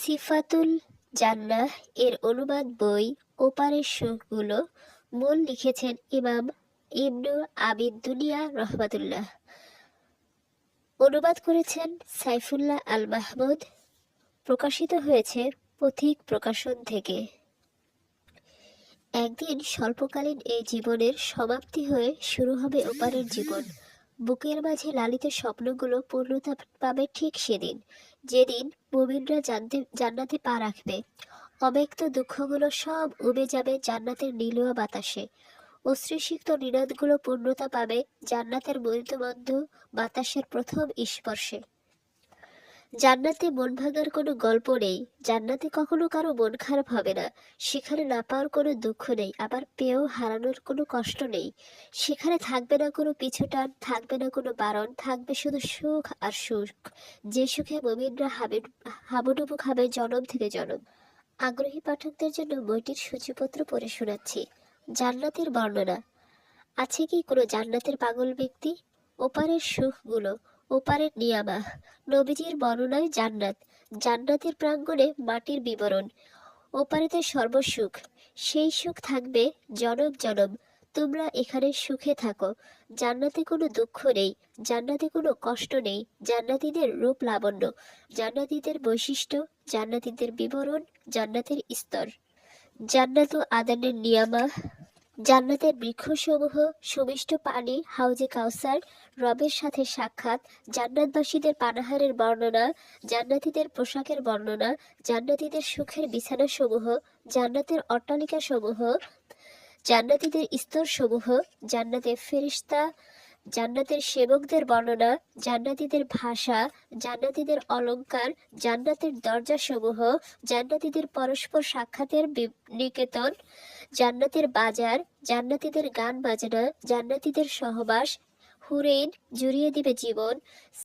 সিফাতুল জান্নাহ এর অনুবাদ বই ওপারের সুখগুলো মূল লিখেছেন ইমাম ইবনু আবিদ দুনিয়া রহমাতুল্লাহ। অনুবাদ করেছেন সাইফুল্লাহ আল মাহমুদ প্রকাশিত হয়েছে পথিক প্রকাশন থেকে। একদিন স্বল্পকালীন এই জীবনের সমাপ্তি হয়ে শুরু হবে ওপারের জীবন। বুকের মাঝে লালিত স্বপ্নগুলো পূর্ণতা পাবে ঠিক সেদিন। যেদিন মুমিনরা জান্নাতে পা রাখবে অব্যক্ত দুঃখগুলো সব উবে যাবে জান্নাতের নীলুয়া বাতাসে। অশ্রুসিক্ত নিনাদগুলো পূর্ণতা পাবে জান্নাতের মৃদুমন্দ বাতাসের প্রথম স্পর্শে। জান্নাতে মন ভাঙার কোনো গল্প নেই। জান্নাতে কখনো কারও মন খারাপ হবে না। সেখানে না পাওয়ার কোনো দুঃখ নেই। আবার পেয়েও হারানোর কোনো কষ্ট নেই। সেখানে থাকবে না কোনো পিছুটান, থাকবে না কোনো বারণ, থাকবে শুধু সুখ আর সুখ। যে সুখে মমিনরা হাবে হাবুডুবু খাবে জনম থেকে জনম। আগ্রহী পাঠকদের জন্য বইটির সূচিপত্র পড়ে শোনাচ্ছি। জান্নাতের বর্ণনা, আছে কি কোনো জান্নাতের পাগল ব্যক্তি? ওপারের সুখগুলো ওপারের নিয়ামা। নবীজির বর্ণনায় জান্নাত। জান্নাতের প্রাঙ্গণে মাটির বিবরণ। ওপারেতে সর্বসুখ। সেই সুখ থাকবে জনম জনম। তোমরা এখানে সুখে থাকো। জান্নাতে কোনো দুঃখ নেই। জান্নাতে কোনো কষ্ট নেই। জান্নাতীদের রূপ লাবণ্য। জান্নাতীদের বৈশিষ্ট্য, জান্নাতীদের বিবরণ, জান্নাতের স্তর। জান্নাত আদানের নিয়ামা। জান্নাতের বৃক্ষসমূহ, সুমিষ্ট পানি, হাউজে কাউসার, রবের সাথে সাক্ষাৎ, জান্নাতবাসীদের পানাহারের বর্ণনা, জান্নাতীদের পোশাকের বর্ণনা, জান্নাতীদের সুখের বিছানাসমূহ, জান্নাতের অট্টালিকাসমূহ, জান্নাতীদের স্তরসমূহ, জান্নাতের ফেরিস্তা জান্নাতের সেবকদের বর্ণনা, জান্নাতীদের ভাষা, জান্নাতীদের অলঙ্কার জান্নাতের দরজাসমূহ, জান্নাতীদের পরস্পর সাক্ষাতের নিকেতন, জান্নাতের বাজার, জান্নাতীদের গান বাজনা, জান্নাতীদের সহবাস হুরেন জুড়িয়ে দিবে জীবন